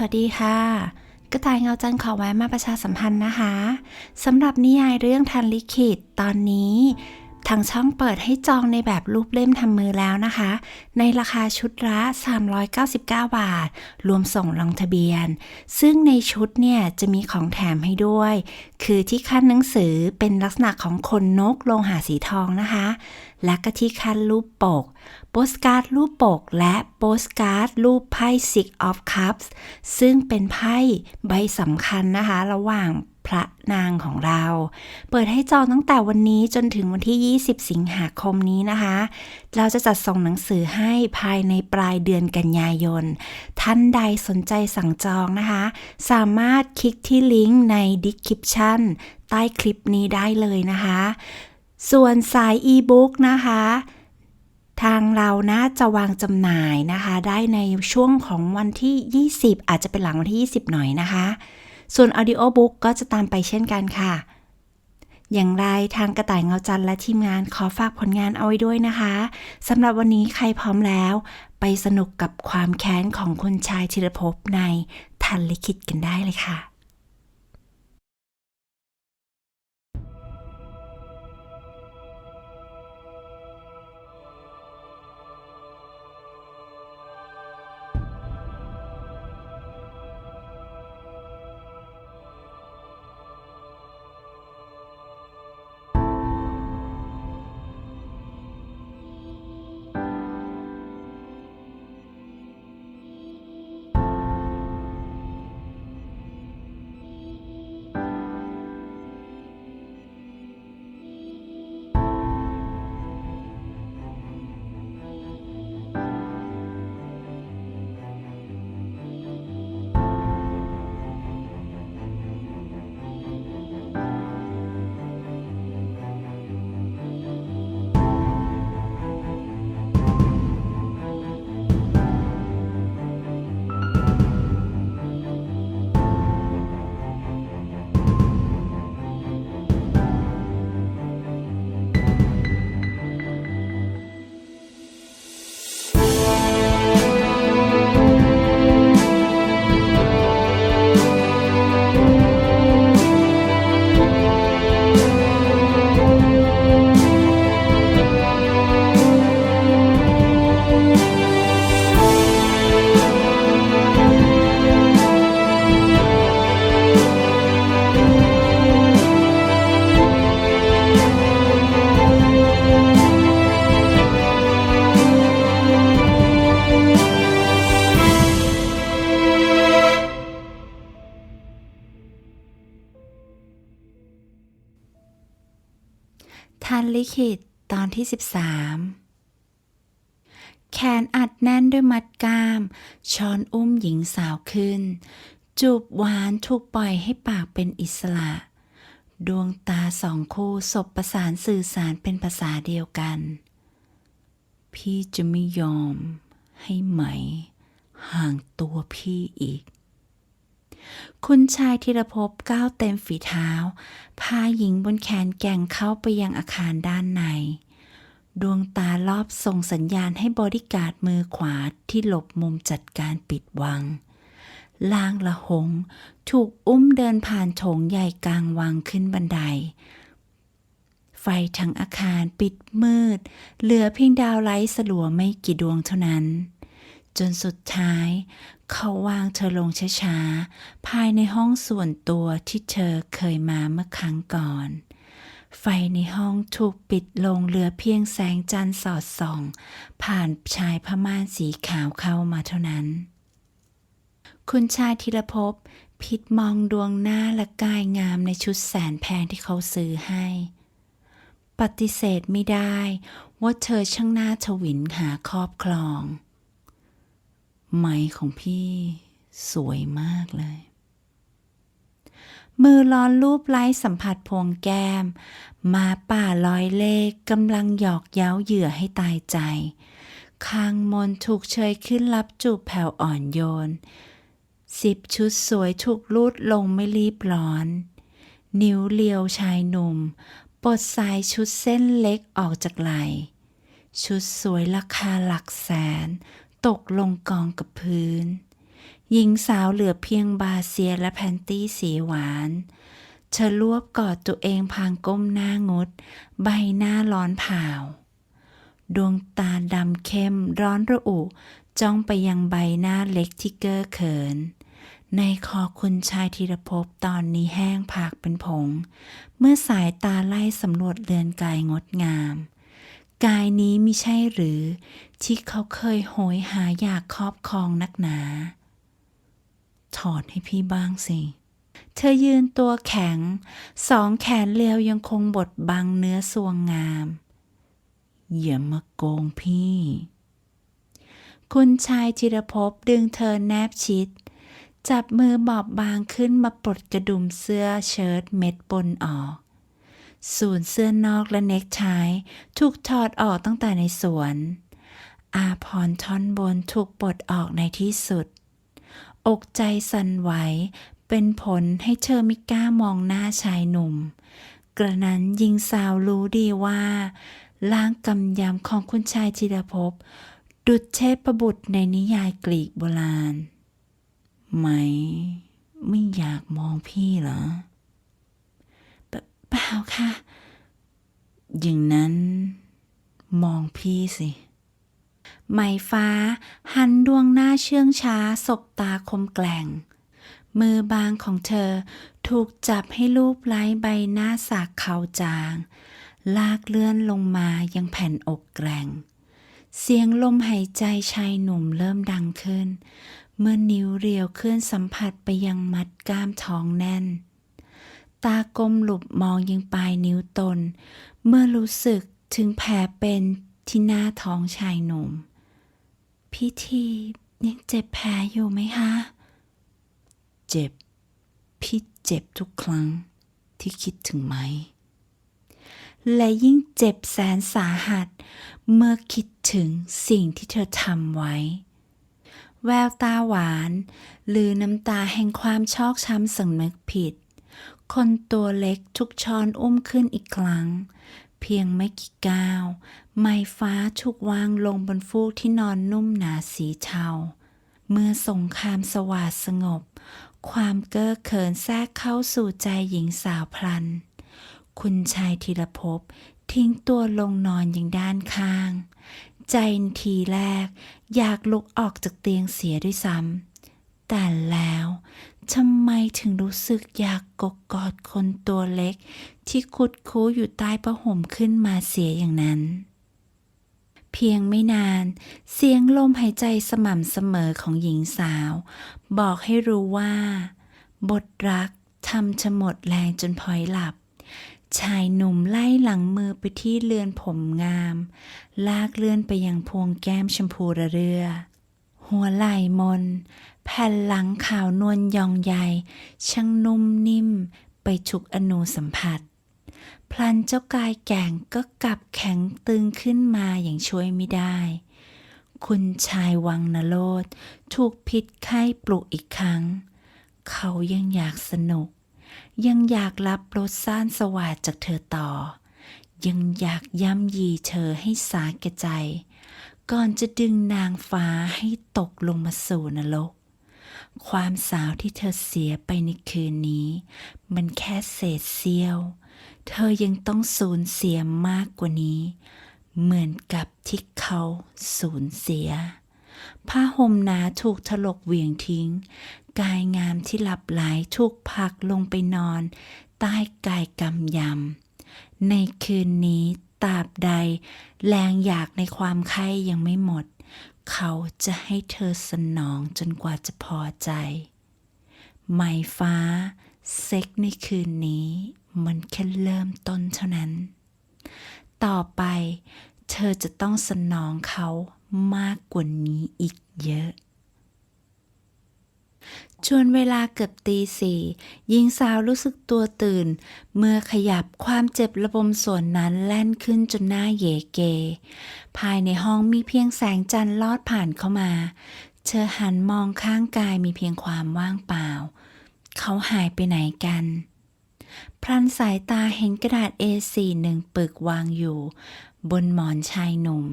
สวัสดีค่ะ กระต่ายเงาจันทร์ขอแวะมาประชาสัมพันธ์นะคะสำหรับนิยายเรื่องทันลิขิตตอนนี้ ทางช่องเปิดให้จองในแบบรูปเล่มทำมือแล้วนะคะ ในราคาชุดละ 399 บาท รวมส่งลงทะเบียน ซึ่งในชุดเนี่ยจะมีของแถมให้ด้วย คือที่ขั้นหนังสือเป็นลักษณะของคนนกลงหาสีทองนะคะ และก็ที่ขั้นรูปปก โปสการ์ดรูปปก และโปสการ์ดรูปไพ่ Six of Cups ซึ่งเป็นไพ่ใบสำคัญนะคะ ระหว่าง พระนางของเรา เปิดให้จองตั้งแต่วันนี้จนถึงวันที่ 20 สิงหาคมนี้นะคะ เราจะจัดส่งหนังสือให้ภายในปลายเดือนกันยายน ท่านใดสนใจสั่งจองนะคะ สามารถคลิกที่ลิงก์ใน description ใต้คลิปนี้ได้เลยนะคะ ส่วนสายอีบุ๊กนะคะทางเรานะจะวางจำหน่ายนะคะ ได้ในช่วงของวันที่ 20 อาจจะเป็นหลังวันที่ 20 หน่อยนะคะ ส่วน Audio Book ก็จะตามไปเช่นกันค่ะ อย่างไรทางกระต่ายเงาจันและทีมงานขอฝากผลงานเอาไว้ด้วยนะคะสำหรับวันนี้ใครพร้อมแล้ว ไปสนุกกับความแค้นของคุณชายธิรภพในทันลิขิตกันได้เลยค่ะ ทันลิขิตตอนที่ 13 แขนอัดแน่นด้วยมัดกล้าม ช้อนอุ้มหญิงสาวขึ้น จูบหวานถูกปล่อยให้ปากเป็นอิสระ ดวงตาสองคู่สบประสานสื่อสารเป็นภาษาเดียวกัน พี่จะไม่ยอมให้ไหม ห่างตัวพี่อีก คุณชายธีรภพก้าวเต็มฝีเท้า พาหญิงบนแขนแก่งเข้าไปยังอาคารด้านใน ดวงตารอบส่งสัญญาณให้บริการดมือขวาที่หลบมุมจัดการปิดวัง ลางละหง ถูกอุ้มเดินผ่านโถงใหญ่กลางวังขึ้นบันได ไฟทั้งอาคารปิดมืด เหลือเพียงดาวไร้สลัวไม่กี่ดวงเท่านั้นจนสุดท้าย เขาวางเธอลงช้าๆ ภายในห้องส่วนตัวที่เธอเคยมาเมื่อครั้งก่อน ไฟในห้องถูกปิดลงเหลือเพียงแสงจันทร์สอดส่อง ผ่านชายผ้าม่านสีขาวเข้ามาเท่านั้น คุณชายธีรภพพิดมองดวงหน้าและกายงามในชุดแสนแพงที่เขาซื้อให้ ปฏิเสธไม่ได้ว่าเธอช่างหน่าทวินหาครอบครอง ไหมของพี่สวยมากเลย มือร้อนรูปไล้สัมผัสพวงแก้ม มาป่าลอยเลขกำลังหยอกเย้าเหยื่อให้ตายใจ คางมนถูกเชยขึ้นรับจูบแผ่วอ่อนโยน สิบชุดสวยถูกลูดลงไม่รีบร้อน นิ้วเลียวชายหนุ่มปลดสายชุดเส้นเล็กออกจากไหล ชุดสวยราคาหลักแสน ตกลงกองกับพื้น หญิงสาวเหลือเพียงบาเซียและแพนตี้สีหวานเธอรวบกอดตัวเองพางก้มหน้างด ใบหน้าร้อนเผาดวงตาดำเข้มร้อนระอุจ้องไปยังใบหน้าเล็กที่เก้อเขิน ในคอคุณชายธีรภพตอนนี้แห้งผากเป็นผง เมื่อสายตาไล่สำรวจเรือนกายงดงาม กายนี้มิใช่หรือ ที่เขาเคยโหยหาอยากครอบครองนักหนา ถอดให้พี่บ้างสิ เธอยืนตัวแข็ง สองแขนเรียวยังคงบดบังเนื้อสวงงาม อย่ามาโกงพี่ คุณชายจิรภพดึงเธอแนบชิด จับมือบอบบางขึ้นมาปลดกระดุมเสื้อเชิ้ตเม็ดบนออก ส่วนเสื้อนอกและเน็กไทถูกถอดออกตั้งแต่ในสวน อาพรท่อนบนถูกปลดออกในที่สุด อกใจสั่นไหวเป็นผลให้เธอไม่กล้ามองหน้าชายหนุ่ม กระนั้นหญิงสาวรู้ดีว่าร่างกำยำของคุณชายจิรภพดุจเทพบุตรในนิยายกรีกโบราณ ไหม ไม่อยากมองพี่เหรอ เปล่าค่ะ อย่างนั้น มองพี่สิไหมฟ้า หันดวงหน้าเชื่องช้าสบตาคมแกล่ง มือบางของเธอถูกจับให้ลูบไล้ใบหน้าสากเขาจาง ลากเลื่อนลงมายังแผ่นอกแกร่ง เสียงลมหายใจชายหนุ่มเริ่มดังขึ้น เมื่อนิ้วเรียวเคลื่อนสัมผัสไปยังมัดกล้ามท้องแน่น ตากลมหลุบมองยังปลายนิ้วตน เมื่อรู้สึกถึงแผลเป็นที่หน้าท้องชายหนุ่ม พี่ทียังเจ็บแผลอยู่ไหมคะ เจ็บ พี่เจ็บทุกครั้งที่คิดถึงไหม และยิ่งเจ็บแสนสาหัส เมื่อคิดถึงสิ่งที่เธอทำไว้ แววตาหวาน หรือน้ำตาแห่งความชอกช้ำสำนึกผิด คนตัวเล็กทุกช้อนอุ้มขึ้นอีกครั้ง เพียงไม่กี่ก้าว ไม้ฟ้าถูกวางลงบนฟูกที่นอนนุ่มหนาสีเทา เมื่อสงครามสวาดสงบ ความเก้อเขินแทรกเข้าสู่ใจหญิงสาวพลัน คุณชายธีรภพทิ้งตัวลงนอนอย่างด้านข้าง ใจทีแรก อยากลุกออกจากเตียงเสียด้วยซ้ำ แต่แล้วทำไมถึงรู้สึกอยากกกกอดคนตัวเล็ก ที่คุดคู้อยู่ใต้ผ้าห่มขึ้นมาเสียอย่างนั้น เพียงไม่นาน เสียงลมหายใจสม่ำเสมอของหญิงสาว บอกให้รู้ว่า บทรักทำชะหมดแรงจนพลอยหลับ ชายหนุ่มไล่หลังมือไปที่เรือนผมงาม ลากเลื่อนไปยังพวงแก้มชมพูระเรือ หัวไหล่มน แผ่นหลังขาวนวลยองใยช่างนุ่มนิ่มไปทุกอนูสัมผัส พลันเจ้ากายแก่งก็กลับแข็งตึงขึ้นมาอย่างช่วยไม่ได้ คุณชายวังนโรธถูกพิษไข้ปลุกอีกครั้ง เขายังอยากสนุก ยังอยากรับรสซ่านสวาดจากเธอต่อ ยังอยากย่ำยีเธอให้สาแก่ใจ ก่อนจะดึงนางฟ้าให้ตกลงมาสู่นรก ความสาวที่เธอเสียไปในคืนนี้ มันแค่เศษเสี้ยว เธอยังต้องสูญเสียมากกว่านี้ เหมือนกับที่เขาสูญเสีย ผ้าห่มหนาถูกถลกเหวี่ยงทิ้ง กายงามที่หลับไหลถูกผลักลงไปนอน ใต้กายกำยำในคืนนี้ ตราบใด แรงอยากในความไข้ยังไม่หมด เขาจะให้เธอสนองจนกว่าจะพอใจไหมฟ้า เซ็กในคืนนี้ มันแค่เริ่มต้นเท่านั้น ต่อไป เธอจะต้องสนองเขามากกว่านี้อีกเยอะ ชวนเวลาเกือบตีสี่หญิงสาวรู้สึกตัวตื่น เมื่อขยับความเจ็บระบมส่วนนั้นแล่นขึ้นจนหน้าเยเก ภายในห้องมีเพียงแสงจันทร์ลอดผ่านเข้ามา เธอหันมองข้างกายมีเพียงความว่างเปล่า เขาหายไปไหนกัน พลันสายตาเห็นกระดาษ A4 หนึ่งปึกวางอยู่ บนหมอนชายหนุ่ม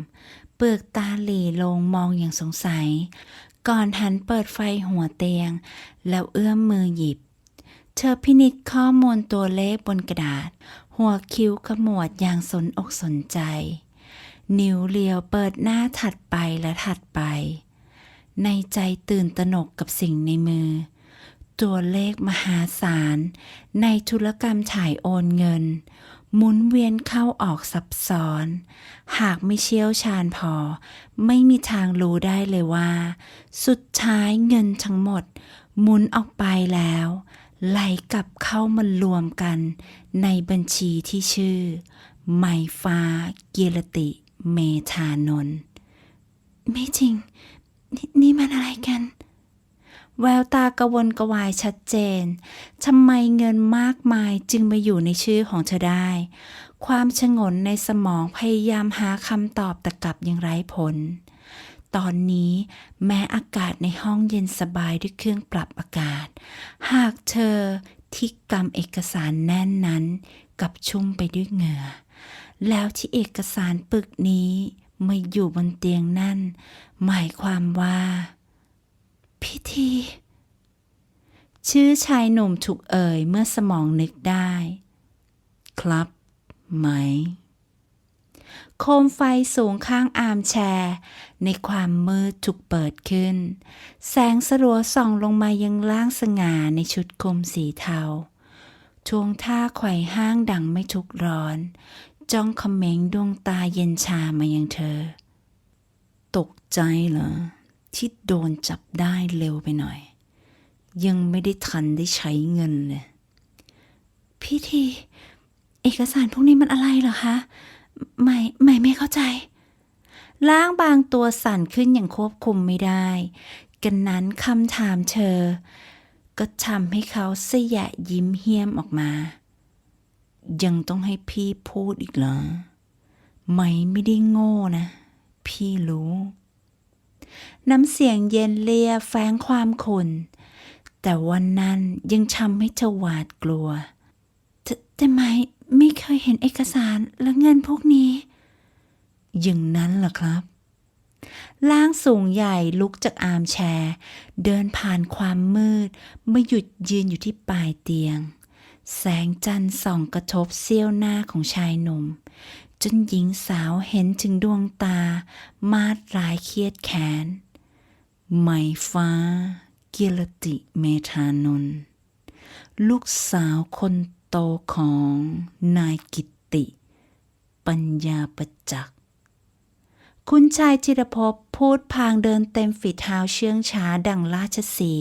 เปลือกตาหลีลงมองอย่างสงสัย ก่อนหันเปิดไฟหัวเตียง แล้วเอื้อมมือหยิบ เธอพินิจข้อมูลตัวเลขบนกระดาษ หัวคิ้วขมวดอย่างสนอกสนใจ นิ้วเลียวเปิดหน้าถัดไปและถัดไป ในใจตื่นตระหนกกับสิ่งในมือ ตัวเลขมหาศาล ในธุรกรรมถ่ายโอนเงิน หมุนเวียนเข้าออกซับซ้อน หากไม่เชี่ยวชาญพอ ไม่มีทางรู้ได้เลยว่า สุดท้ายเงินทั้งหมด หมุนออกไปแล้ว ไหลกลับเข้ามารวมกันในบัญชีที่ชื่อ ไมฟ้าเกียรติเมธานน ไม่จริงนนี่มันอะไรกัน แววตากระวนกระวายชัดเจน ทำไมเงินมากมายจึงมาอยู่ในชื่อของเธอได้ ความชงนในสมองพยายามหาคำตอบแต่กลับยังไร้ผล ตอนนี้แม้อากาศในห้องเย็นสบายด้วยเครื่องปรับอากาศ หากเธอที่กำเอกสารแน่นนั้นกับชุ่มไปด้วยเหงื่อ แล้วที่เอกสารปึกนี้มาอยู่บนเตียงนั่น หมายความว่า พิธีชื่อชายหนุ่มถูกเอ่ยเมื่อสมองนึกได้ ครับไหม โคมไฟสูงข้างอามแชร์ ในความมืดถูกเปิดขึ้น แสงสลัวส่องลงมายังล่างสง่าในชุดคลุมสีเทาทวงท่าไขว่ห้างดังไม่ทุกร้อน จ้องเขม็งดวงตาเย็นชามายังเธอ ตกใจเหรอ ที่โดนจับได้เร็วไปหน่อย ยังไม่ได้ทันได้ใช้เงินเลย พี่ที เอกสารพวกนี้มันอะไรเหรอคะไม่ไม่ไม่เข้าใจล่างบางตัวสั่นขึ้นอย่างควบคุมไม่ได้ กันนั้นคำถามเธอ ก็ทำให้เขาเสยะยิ้มเฮี้ยมออกมา ยังต้องให้พี่พูดอีกเหรอ ไม่ไม่ได้โง่นะ พี่รู้ น้ำเสียงเย็นเลียแฝงความขุนแต่วันนั้นยังทำให้เธอหวาดกลัวแต่แต่ไม่ไม่เคยเห็นเอกสารและเงินพวกนี้ อย่างนั้นเหรอครับล่างสูงใหญ่ลุกจากอาร์มแชร์ เดินผ่านความมืดมาหยุดยืนอยู่ที่ปลายเตียง แสงจันทร์ส่องกระทบเสี้ยวหน้าของชายหนุ่ม จนหญิงสาวเห็นถึงดวงตา มาดรายเครียดแค้นไหมฟ้า เกียรติเมธานนลูกสาวคนโตของนายกิตติ ปัญญาประจักษ์คุณชายจิรภพพูดพางเดินเต็มฝีเท้าเชื่องช้าดังราชสี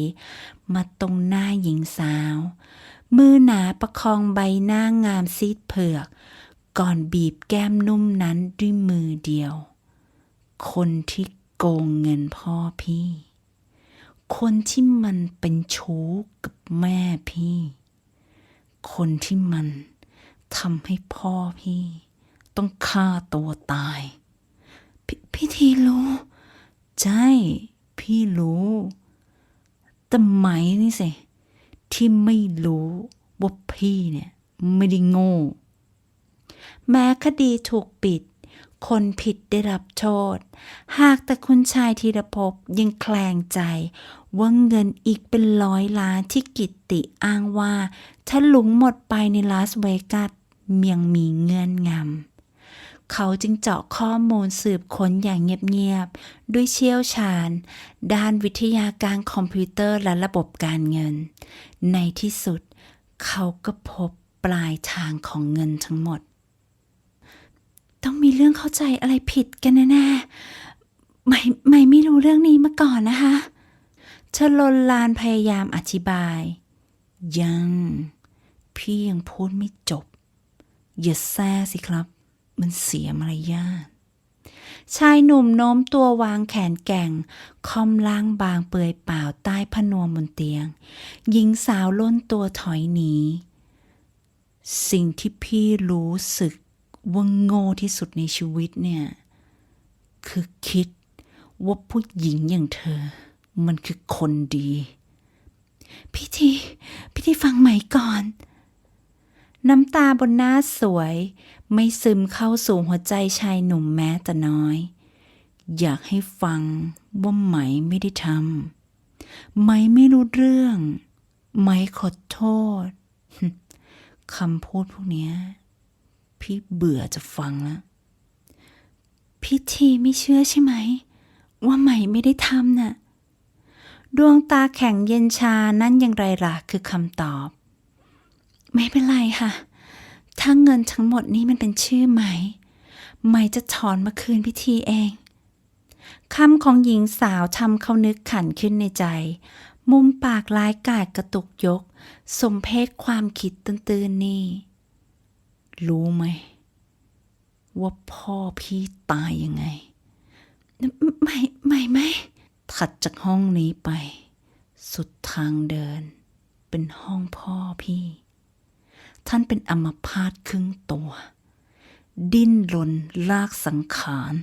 มาตรงหน้าหญิงสาว มือหนาประคองใบหน้างามซีดเผือก ก่อนบีบแก้มนุ่มนั้นด้วยมือเดียว คนที่โกงเงินพ่อพี่ คนที่มันเป็นชู้กับแม่พี่ คนที่มันทำให้พ่อพี่ ต้องฆ่าตัวตาย พพี่ทีรู้ ใช่ พี่รู้ แต่ไหมนี่สิที่ไม่รู้ว่าพี่เนี่ย ไม่ได้โง่ แม้คดีถูกปิด คนผิดได้รับโทษ หากแต่คุณชายธีรภพยังแคลงใจ ว่าเงินอีกเป็นร้อยล้านที่กิตติอ้างว่า ถ้าหลุงหมดไปในลาสเวกัสยังมีเงื่อนงำเขาจึงเจาะข้อมูลสืบค้นอย่างเงียบๆ ด้วยเชี่ยวชาญ ด้านวิทยาการคอมพิวเตอร์และระบบการเงิน ในที่สุด เขาก็พบปลายทางของเงินทั้งหมด ต้องมีเรื่องเข้าใจอะไรผิดกันแน่ๆไม่ไม่ไม่รู้เรื่องนี้มาก่อนนะคะเธอลนลานพยายามอธิบาย ยัง พี่ยังพูดไม่จบ อย่าแซ่สิครับ มันเสียมารยาทชายหนุ่มโน้มตัววางแขนแก่ง คอมล่างบางเปื่อยเปล่าใต้พนวมบนเตียง หญิงสาวล้นตัวถอยหนี สิ่งที่พี่รู้สึก ว่าโง่ที่สุดในชีวิตเนี่ย คือคิดว่าผู้หญิงอย่างเธอ มันคือคนดี พี่ที พี่ทีฟังใหม่ก่อน น้ำตาบนหน้าสวย ไม่ซึมเข้าสู่หัวใจชายหนุ่มแม้แต่น้อย อยากให้ฟังว่าไหมไม่ได้ทำไหมไม่รู้เรื่อง ไหมขอโทษคำพูดพวกนี้ พี่เบื่อจะฟังแล้วพิธีไม่เชื่อใช่ไหม ว่าไหมไม่ได้ทำน่ะ ดวงตาแข็งเย็นชานั่นอย่างไรล่ะคือคำตอบ ไม่เป็นไรค่ะ ถ้าเงินทั้งหมดนี้มันเป็นชื่อไหมไหมจะถอนมาคืนพิธีเองคำของหญิงสาวทำเขานึกขันขึ้นในใจ มุมปากร้ายกาดกระตุกยก สมเพศความคิดตื่นๆนี่ รู้ไหม ว่าพ่อพี่ตายยังไง ไม่ไม่ไม่ถัดจากห้องนี้ไป สุดทางเดิน เป็นห้องพ่อพี่ ท่านเป็นอัมพาตครึ่งตัว ดิ้นรนลากสังขาร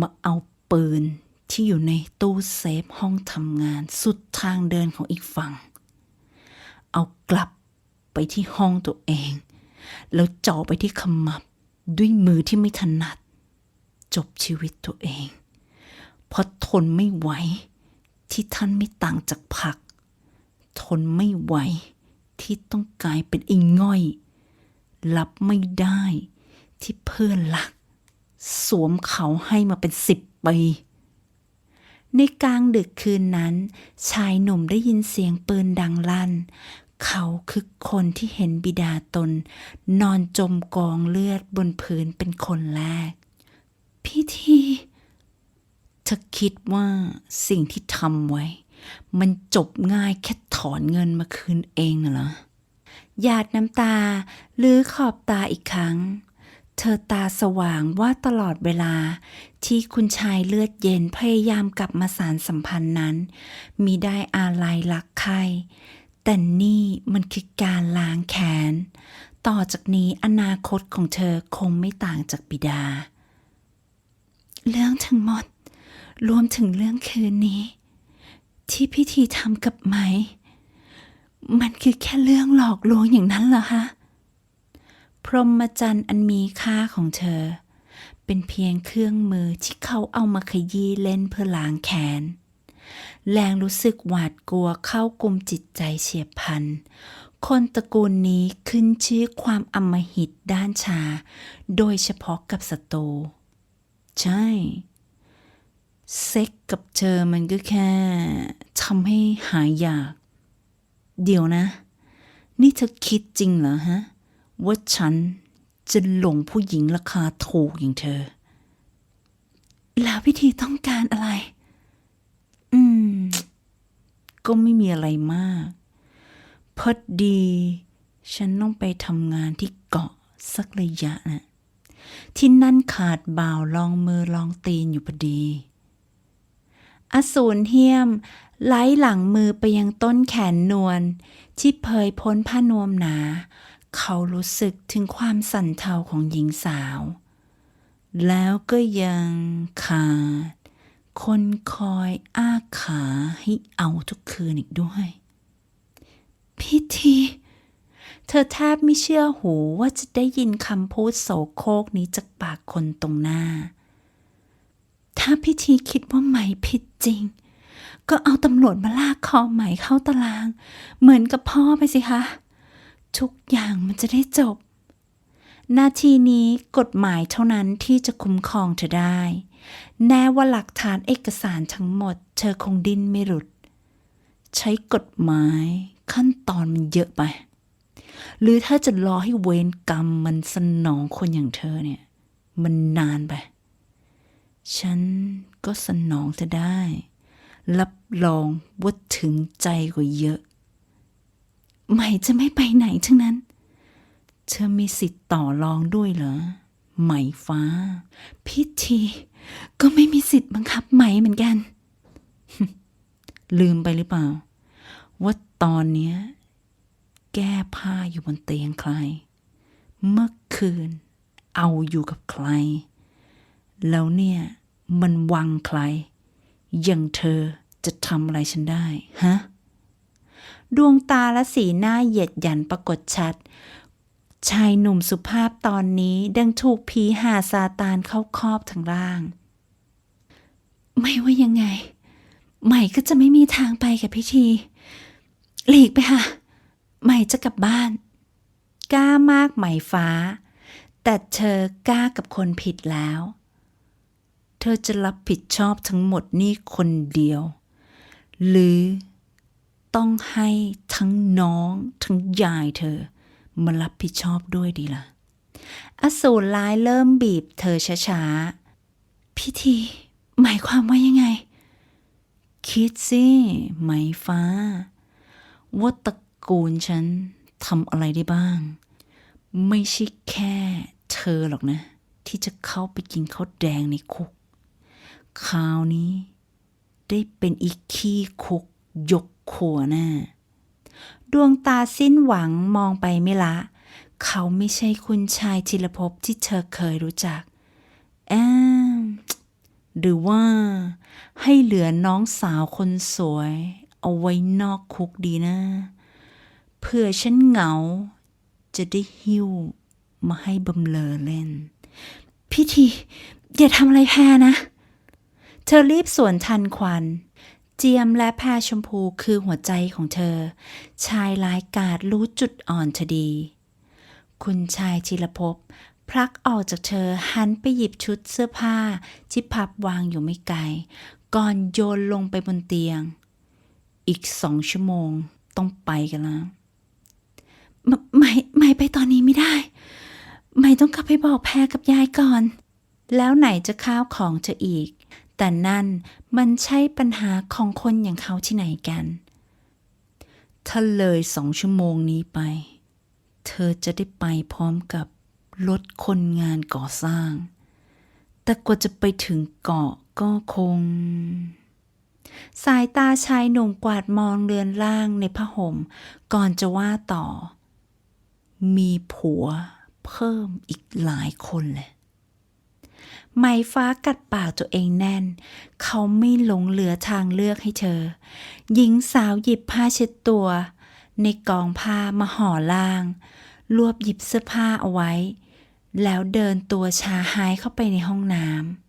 มาเอาปืนที่อยู่ในตู้เซฟห้องทำงาน สุดทางเดินของอีกฝั่ง เอากลับไปที่ห้องตัวเอง แล้วจ่อไปที่ขมับด้วยมือที่ไม่ถนัด จบชีวิตตัวเอง เพราะทนไม่ไหวที่ท่านไม่ต่างจากผัก ทนไม่ไหวที่ต้องกลายเป็นไอ้ง่อยรับไม่ได้ที่เพื่อนรัก สวมเขาให้มาเป็นสิบปีในกลางดึกคืนนั้น ชายหนุ่มได้ยินเสียงปืนดังลั่น เขาคือคนที่เห็นบิดาตน นอนจมกองเลือดบนพื้นเป็นคนแรกพี่ทีเธอคิดว่าสิ่งที่ทำไว้ มันจบง่ายแค่ถอนเงินมาคืนเองเหรอหยาดน้ำตาลือขอบตาอีกครั้ง เธอตาสว่างว่าตลอดเวลา ที่คุณชายเลือดเย็นพยายามกลับมาสารสัมพันธ์นั้น มีได้อาลัยรักใคร แต่นี่มันคือการล้างแค้น ต่อจากนี้อนาคตของเธอคงไม่ต่างจากบิดา เรื่องทั้งหมด รวมถึงเรื่องคืนนี้ ที่พิธีทำกับไหม มันคือแค่เรื่องหลอกลวงอย่างนั้นเหรอคะพรหมจรรย์อันมีค่าของเธอ เป็นเพียงเครื่องมือที่เขาเอามาขยี้เล่นเพื่อล้างแค้น แรงรู้สึกหวาดกลัวเข้ากลุมจิตใจเฉียบพลัน คนตระกูลนี้ขึ้นชื่อความอำมหิตด้านชา โดยเฉพาะกับศัตรูใช่เซ็กกับเธอมันก็แค่ทำให้หายอยาก เดี๋ยวนะ นี่เธอคิดจริงเหรอฮะ ว่าฉันจะหลงผู้หญิงราคาถูกอย่างเธอ แล้วพิธีต้องการอะไร อืม ก็ไม่มีอะไรมาก พอดี ฉันต้องไปทำงานที่เกาะสักระยะนะที่นั่นขาดบ่าวลองมือลองตีนอยู่พอดี อสูรเฮียม ไล้หลังมือไปยังต้นแขนนวลที่เผยพ้นผ้านวมหนา เขารู้สึกถึงความสั่นเทาของหญิงสาว แล้วก็ยังขาด คนคอยอ้าขาให้เอาทุกคืนอีกด้วยพิธีเธอแทบไม่เชื่อหูว่าจะได้ยินคำพูดโสโครกนี้จากปากคนตรงหน้า ถ้าพิธีคิดว่าไหมผิดจริง ก็เอาตำรวจมาลากคอไหมเข้าตาราง เหมือนกับพ่อไปสิคะ ทุกอย่างมันจะได้จบ นาทีนี้กฎหมายเท่านั้นที่จะคุ้มครองเธอได้แน่ว่าหลักฐานเอกสารทั้งหมด เธอคงดิ้นไม่หลุด ใช้กฎหมายขั้นตอนมันเยอะไป หรือถ้าจะรอให้เวรกรรมมันสนองคนอย่างเธอเนี่ย มันนานไป ฉันก็สนองเธอได้ รับรองว่าถึงใจกว่าเยอะ ใหม่จะไม่ไปไหนทั้งนั้น เธอมีสิทธิ์ต่อรองด้วยเหรอ ไหมฟ้า พิธี ก็ไม่มีสิทธิ์บังคับไหมเหมือนกัน ลืมไปหรือเปล่า ว่าตอนเนี้ย แก้ผ้าอยู่บนเตียงใคร เมื่อคืน เอาอยู่กับใคร แล้วเนี่ย มันวังใคร อย่างเธอจะทำอะไรฉันได้ฮะดวงตาและสีหน้าเหยียดหยันปรากฏชัด ชายหนุ่มสุภาพตอนนี้ดังถูกผีหาซาตานเข้าครอบทั้งร่าง ไม่ว่ายังไง ใหม่ก็จะไม่มีทางไปกับพิธี หลีกไปค่ะ ใหม่จะกลับบ้าน กล้ามากไหม่ฟ้า แต่เธอกล้ากับคนผิดแล้ว เธอจะรับผิดชอบทั้งหมดนี่คนเดียว หรือต้องให้ทั้งน้องทั้งยายเธอ มารับผิดชอบด้วยดีล่ะ อสูรร้ายเริ่มบีบเธอช้าๆ พิธี หมายความว่ายังไง คิดสิไหมฟ้า ว่าตระกูลฉันทำอะไรได้บ้าง ไม่ใช่แค่เธอหรอกนะ ที่จะเข้าไปกินข้าวแดงในคุก คราวนี้ ได้เป็นอีกขี้คุกยกขัวหน้า ดวงตาสิ้นหวังมองไปไม่ละ เขาไม่ใช่คุณชายจิรภพที่เธอเคยรู้จักแอมหรือว่า ให้เหลือน้องสาวคนสวย เอาไว้นอกคุกดีนะ เพื่อฉันเหงา จะได้หิ้วมาให้บำเลอเล่น พิธีอย่าทำอะไรแพรนะ เธอรีบสวนทันควัน เจียมและแพรชมพูคือหัวใจของเธอ ชายร้ายกาจรู้จุดอ่อนเธอดี คุณชายจิรภพพลักออกจากเธอหันไปหยิบชุดเสื้อผ้าที่พับวางอยู่ไม่ไกล ก่อนโยนลงไปบนเตียง อีกสองชั่วโมงต้องไปกันแล้วไมไม่ไม่ไปตอนนี้ไม่ได้ ไม่ต้องกลับไปบอกแพรกับยายก่อน แล้วไหนจะข้าวของเธออีก แต่นั่นมันใช่ปัญหาของคนอย่างเขาที่ไหนกัน ถ้าเลยสองชั่วโมงนี้ไป เธอจะได้ไปพร้อมกับรถคนงานก่อสร้าง แต่กว่าจะไปถึงเกาะก็คง สายตาชายหนุ่มกวาดมองเรือนล่างในผ้าห่ม ก่อนจะว่าต่อ มีผัวเพิ่มอีกหลายคนเลย ไม้ฟ้ากัดปากตัวเองแน่น เขาไม่หลงเหลือทางเลือกให้เธอ หญิงสาวหยิบผ้าเช็ดตัว ในกองผ้ามาห่อล่าง รวบหยิบเสื้อผ้าเอาไว้ แล้วเดินตัวชาหายเข้าไปในห้องน้ำ